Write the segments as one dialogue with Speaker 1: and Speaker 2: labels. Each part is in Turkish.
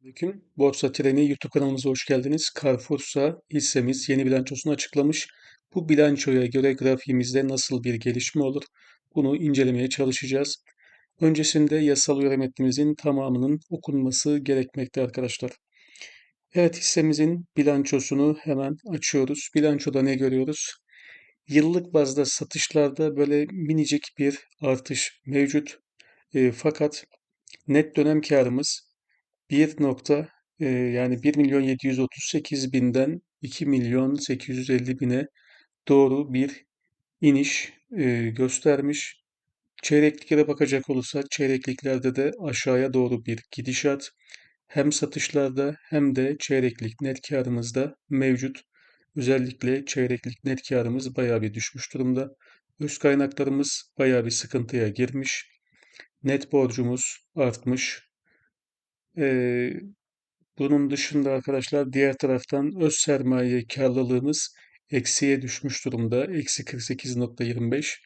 Speaker 1: Selamünaleyküm. Borsa Treni YouTube kanalımıza hoş geldiniz. Carrefour'sa hissemiz yeni bilançosunu açıklamış. Bu bilançoya göre grafiğimizde nasıl bir gelişme olur? Bunu incelemeye çalışacağız. Öncesinde yasal metnimizin tamamının okunması gerekmekte arkadaşlar. Evet hissemizin bilançosunu hemen açıyoruz. Bilançoda ne görüyoruz? Yıllık bazda satışlarda böyle minicik bir artış mevcut. E, fakat net dönem karımız 1 nokta e, yani 1 milyon 738 binden 2 milyon 850 bine doğru bir iniş e, göstermiş. Çeyrekliklere bakacak olursak çeyrekliklerde de aşağıya doğru bir gidişat hem satışlarda hem de çeyreklik net karımızda mevcut. Özellikle çeyreklik net karımız bayağı bir düşmüş durumda. Öz kaynaklarımız bayağı bir sıkıntıya girmiş. Net borcumuz artmış. Ee, bunun dışında arkadaşlar diğer taraftan öz sermaye karlılığımız eksiye düşmüş durumda. Eksi 48.25.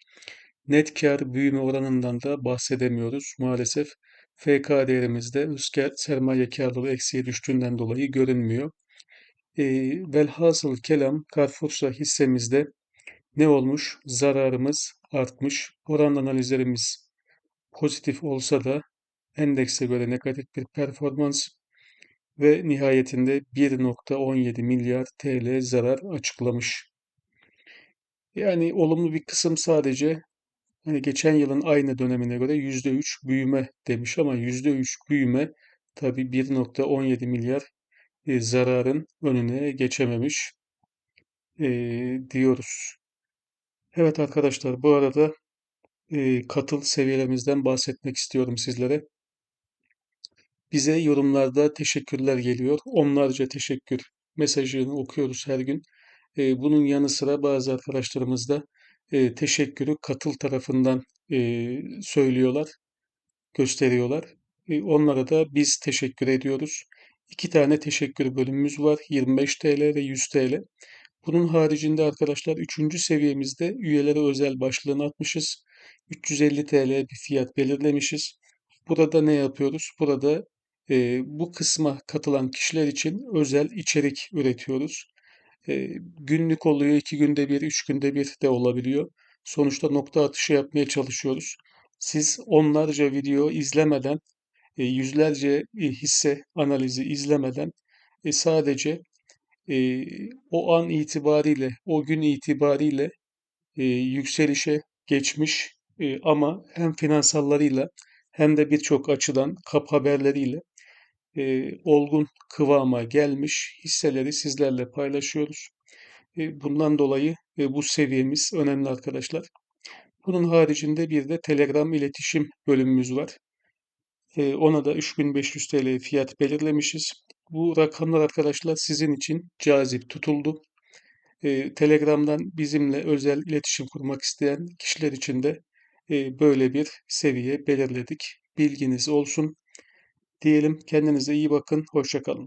Speaker 1: Net kar büyüme oranından da bahsedemiyoruz. Maalesef FK değerimizde öz sermaye karlılığı eksiye düştüğünden dolayı görünmüyor. E, velhasıl kelam Carrefour'sa hissemizde ne olmuş? Zararımız artmış. Oran analizlerimiz pozitif olsa da endekse göre negatif bir performans ve nihayetinde 1.17 milyar TL zarar açıklamış. Yani olumlu bir kısım sadece hani geçen yılın aynı dönemine göre %3 büyüme demiş ama %3 büyüme tabi 1.17 milyar e, zararın önüne geçememiş e, diyoruz. Evet arkadaşlar bu arada e, katıl seviyelerimizden bahsetmek istiyorum sizlere. Bize yorumlarda teşekkürler geliyor. Onlarca teşekkür mesajını okuyoruz her gün. Bunun yanı sıra bazı arkadaşlarımız da teşekkürü katıl tarafından söylüyorlar, gösteriyorlar. Onlara da biz teşekkür ediyoruz. İki tane teşekkür bölümümüz var. 25 TL ve 100 TL. Bunun haricinde arkadaşlar üçüncü seviyemizde üyelere özel başlığını atmışız. 350 TL bir fiyat belirlemişiz. Burada ne yapıyoruz? Burada e, bu kısma katılan kişiler için özel içerik üretiyoruz. E, günlük oluyor, iki günde bir, üç günde bir de olabiliyor. Sonuçta nokta atışı yapmaya çalışıyoruz. Siz onlarca video izlemeden, e, yüzlerce hisse analizi izlemeden e, sadece e, o an itibariyle, o gün itibariyle e, yükselişe geçmiş e, ama hem finansallarıyla hem de birçok açıdan kap haberleriyle e, olgun kıvama gelmiş hisseleri sizlerle paylaşıyoruz. E, bundan dolayı e, bu seviyemiz önemli arkadaşlar. Bunun haricinde bir de Telegram iletişim bölümümüz var. E, ona da 3500 TL fiyat belirlemişiz. Bu rakamlar arkadaşlar sizin için cazip tutuldu. E, Telegram'dan bizimle özel iletişim kurmak isteyen kişiler için de e, böyle bir seviye belirledik. Bilginiz olsun. Diyelim kendinize iyi bakın. Hoşçakalın.